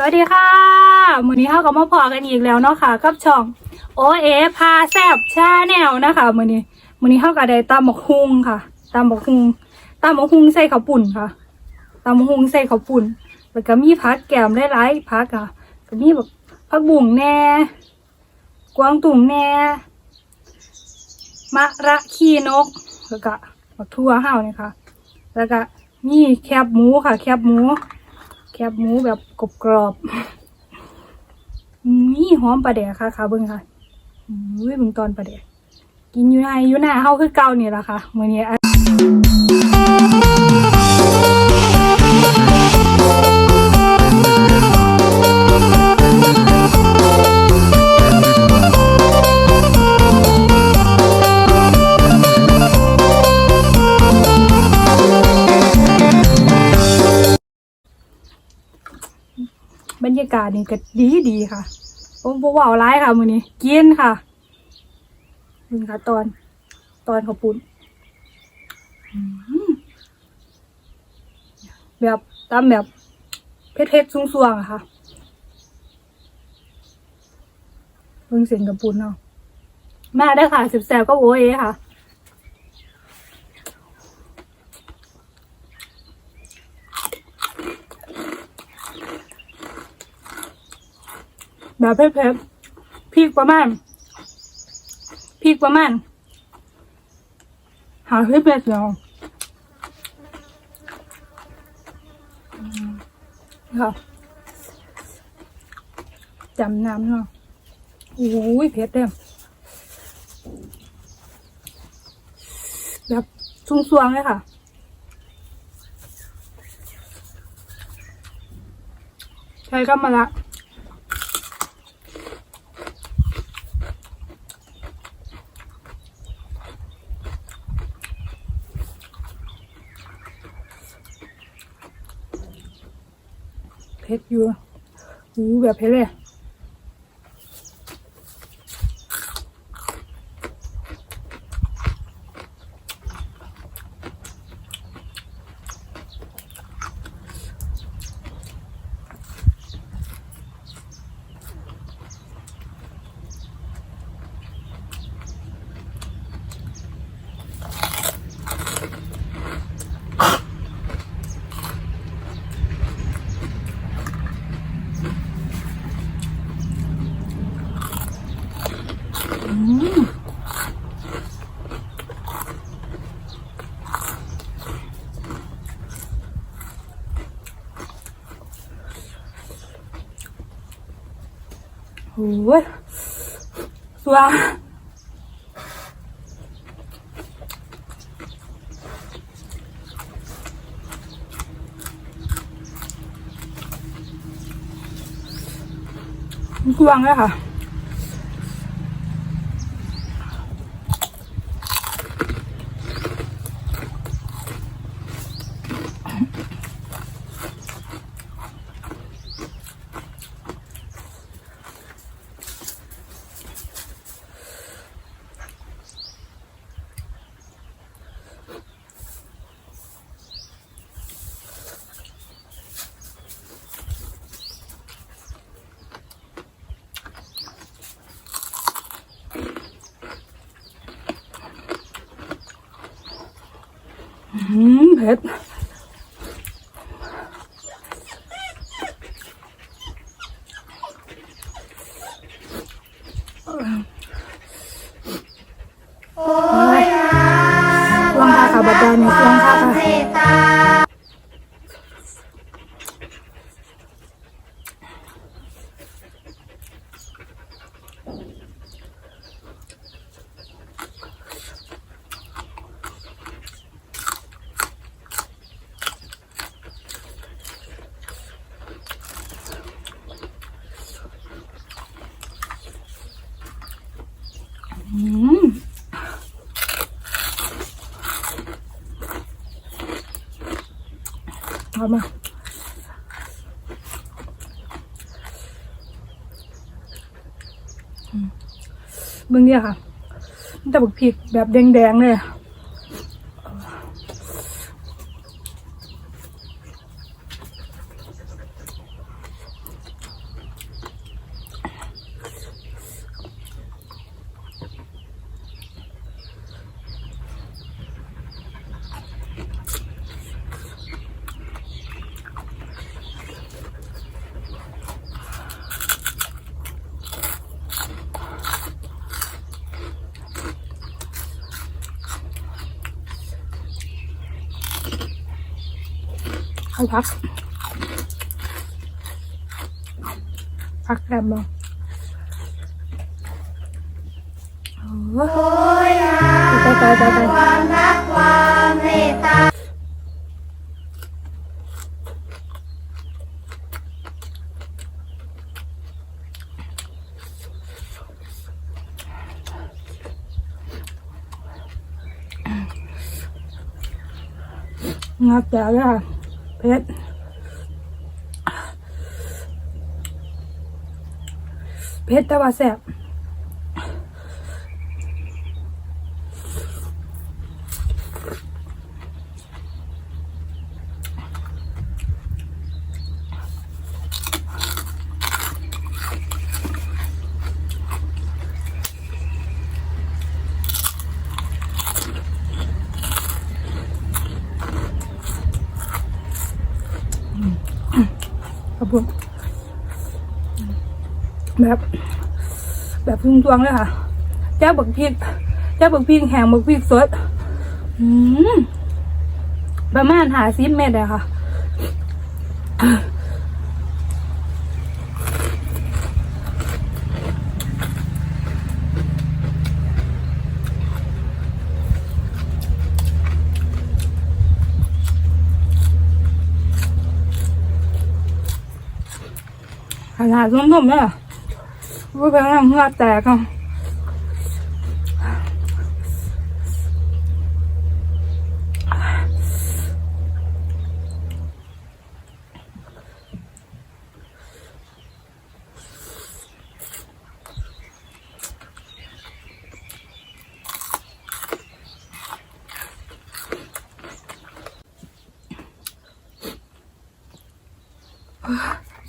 สวัสดีค่ะวันนี้เขาก็มาพอกันอีกแล้วเนาะค่ะ กับช่องโอเอพาแซบชาแนลนะคะวันนี้วันนี้เขาก็ได้ตำบักฮุงค่ะตำบักฮุงตำบักฮุงใส่ข้าวปุ่นค่ะตำบักฮุงใส่ข้าวปุ่น แล้วก็มีผักแกมหลายๆผักอะก็มีแบบผักบุ้งแน่กวางตุ่งแน่มะระขี้นก แล้วก็บักทั่วห้าวนี่ยค่ะ แล้วก็มีแคบหมูค่ะ แคบหมู คบหมูแบบกรอบกรอบๆนี่หอมปลาแดกค่ะค่ะเบิ้งค่ะอุ้ยเบิ้งตอนปลาแดกกินอยู่ไหนอยู่หน้าเฮาคือเก่านี่แหละค่ะมื้อนี้ บรรยากาศนี่ก็ดีดีค่ะผมบ่เว้าร้ายค่ะมือนี้กินค่ะเบิ่งค่ะตอน ตอนข้าวปุ้นแบบตามแบบเผ็ดๆสูงๆอะค่ะเบิ่งเสียงกับปุ้นเนาะมาได้ค่ะสิบแสบก็โอเอค่ะ แบบเผ็ดๆพริกประมาณพริกประมาณหาเผ็ดๆเนาะอืมค่ะจำน้ำเนาะโอ้ยเผ็ดเด้อแบบสูงๆเลยค่ะใช้ก็มาละ เผ็ดอยู่หูแบบเผ็ดเลย โอ้ยสว่างสว่าง เอืมเอามามาอืมเบื้องเนี้ยค่ะมันจะบักผิดแบบแดงๆเลย เอาพักพักแรมบ้างโอ้ยตายตายตายตางับแจ๋วเลยค่ะ เพชรเพชรแต่ว่าแสบครับผม แบบ แบบพึ่งตวงเลยค่ะแจ้าบักพริกแจ้าบักพริกแห้งบักพริกสดอืมประมาณหาซิเม็ดเลยค่ะขนาดนุ่มๆเนี่ย ว่าเป็นเหงื่อแตกอะ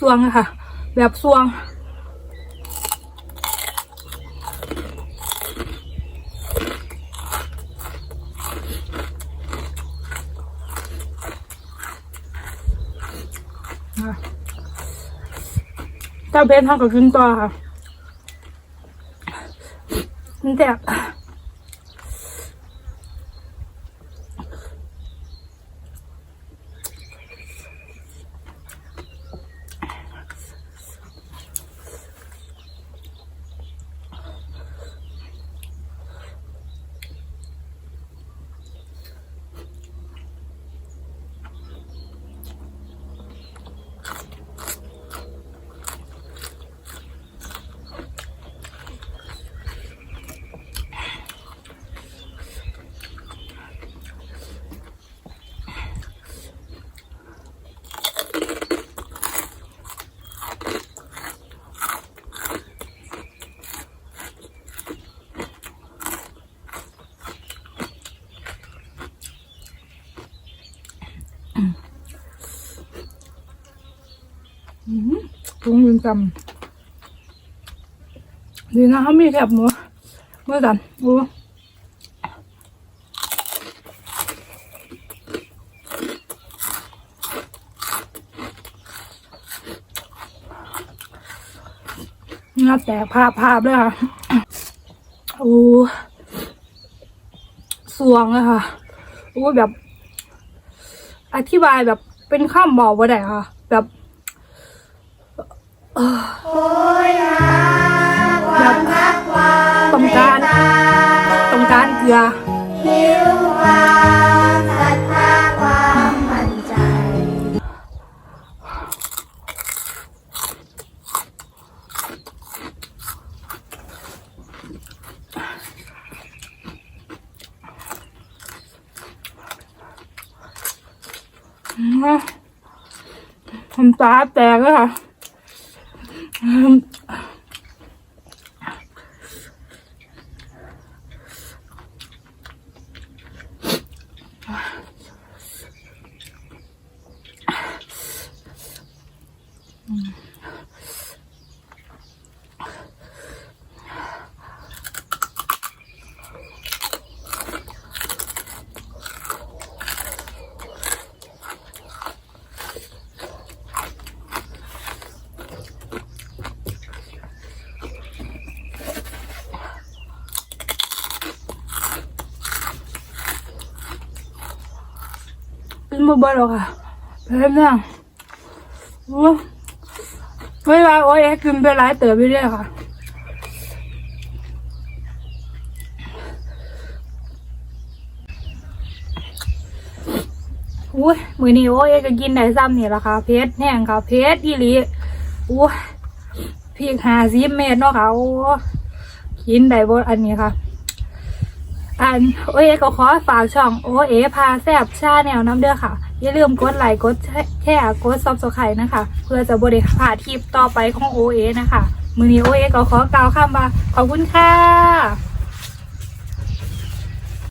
สวงค่ะ แบบสวง เจ้าเบนทำกับขึ้นต่อค่ะมันแสบ ปรุงยืนจำดีนะเขามีแคบหมูเมื่อกันโอ้น่าแตกภาพภาพเลยค่ะ โอ้สวงเลยค่ะ โอ้แบบ อธิบายแบบเป็นข้ามบอกว่าได้ค่ะ แบบ แบบต้องการต้องการเกลือหิวความศรัทธาความมั่นใจทำตาแตกเลยค่ะ Um, บ่บ่หรอกค่ะเพิ่มเนี่ยโอ้ไม่ว่าโอ้ยกินไปหลายเติบไปเรื่อยค่ะอุ้ยมือนี้โอ้ยก็กินได้ซ้ำนี่ละค่ะเพชรแห้งค่ะเพชรอีหลีอุ้ยพริกหาซีเมตรเนาะค่ะโอ้กินได้บดอันนี้ค่ะ อันโอเอก็ขอฝากช่องโอเอพาแซบชาแนวน้ำเด้อค่ะ อย่าลืมกดไลค์กดแชร์กดซับสไครต์นะคะ เพื่อจะบริพาดคลิปต่อไปของโอเอนะคะ มือนี้โอเอก็ขอกล่าวคำว่าขอบคุณค่ะ